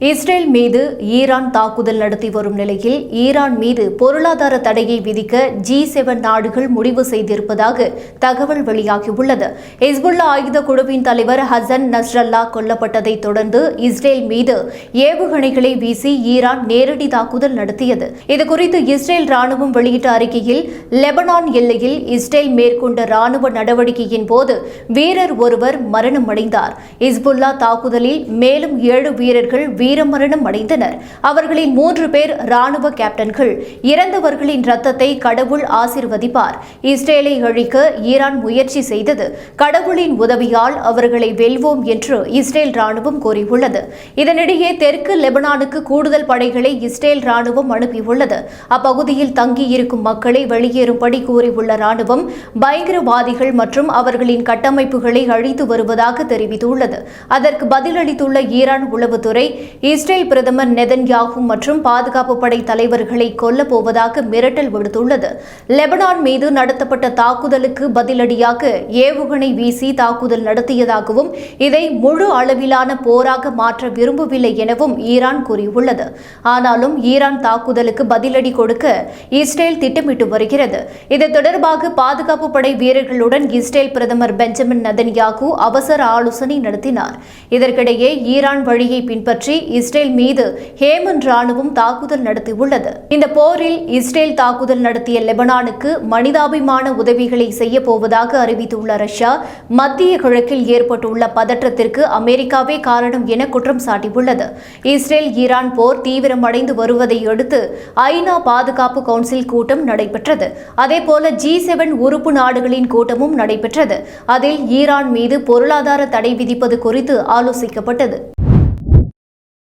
Israel மீது Iran தாக்குதல் நடத்தி வரும் நிலையில் ஈரான் மீது பொருளாதார தடையை விதிக்க ஜி செவன் நாடுகள் முடிவு செய்திருப்பதாக தகவல் வெளியாகியுள்ளது. இஸ்புல்லா ஆயுத குழுவின் தலைவர் ஹசன் நஸ்ரல்லா கொல்லப்பட்டதை தொடர்ந்து இஸ்ரேல் மீது ஏவுகணைகளை வீசி ஈரான் நேரடி தாக்குதல் நடத்தியது. இதுகுறித்து இஸ்ரேல் ராணுவம் வெளியிட்ட அறிக்கையில் லெபனான் எல்லையில் இஸ்ரேல் மேற்கொண்ட ராணுவ நடவடிக்கையின் போது வீரர் ஒருவர் மரணமடைந்தார். இஸ்புல்லா தாக்குதலில் மேலும் ஏழு வீரர்கள் வீரமரணம் அடைந்தனர். அவர்களில் மூன்று பேர் ராணுவ கேப்டன்கள். இறந்தவர்களின் ரத்தத்தை கடவுள் ஆசிர்வதிப்பார். இஸ்ரேலை அழிக்க ஈரான் முயற்சி செய்தது. கடவுளின் உதவியால் அவர்களை வெல்வோம் என்று இஸ்ரேல் ராணுவம் கூறியுள்ளது. இதனிடையே தெற்கு லெபனானுக்கு கூடுதல் படைகளை இஸ்ரேல் ராணுவம் அனுப்பியுள்ளது. அப்பகுதியில் தங்கியிருக்கும் மக்களை வெளியேறும்படி கூறியுள்ள ராணுவம் பயங்கரவாதிகள் மற்றும் அவர்களின் கட்டமைப்புகளை அழித்து வருவதாக தெரிவித்துள்ளது. அதற்கு பதிலளித்துள்ள ஈரான் உளவுத்துறை இஸ்ரேல் பிரதமர் நெதன்யாகு மற்றும் பாதுகாப்பு படை தலைவர்களை கொல்லப் போவதாக மிரட்டல் விடுத்துள்ளது. லெபனான் மீது நடத்தப்பட்ட தாக்குதலுக்கு பதிலடியாக ஏவுகணை வீசி தாக்குதல் நடத்தியதாகவும் இதை முழு அளவிலான போராக மாற்ற விரும்பவில்லை எனவும் ஈரான் கூறியுள்ளது. ஆனாலும் ஈரான் தாக்குதலுக்கு பதிலடி கொடுக்க இஸ்ரேல் திட்டமிட்டு வருகிறது. இது தொடர்பாக பாதுகாப்பு படை வீரர்களுடன் இஸ்ரேல் பிரதமர் பெஞ்சமின் நதன்யாகு அவசர ஆலோசனை நடத்தினார். இதற்கிடையே ஈரான் வழியை பின்பற்றி இஸ்ரேல் மீது ஹேமன் ராணுவம் தாக்குதல் நடத்தியுள்ளது. இந்த போரில் இஸ்ரேல் தாக்குதல் நடத்திய லெபனானுக்கு மனிதாபிமான உதவிகளை செய்ய போவதாக அறிவித்துள்ள ரஷ்யா மத்திய கிழக்கில் ஏற்பட்டுள்ள பதற்றத்திற்கு அமெரிக்காவே காரணம் என குற்றம் சாட்டியுள்ளது. இஸ்ரேல் ஈரான் போர் தீவிரமடைந்து வருவதை அடுத்து ஐநா பாதுகாப்பு கவுன்சில் கூட்டம் நடைபெற்றது. அதேபோல ஜி செவன் உறுப்பு நாடுகளின் கூட்டமும் நடைபெற்றது. அதில் ஈரான் மீது பொருளாதார தடை விதிப்பது குறித்து ஆலோசிக்கப்பட்டது.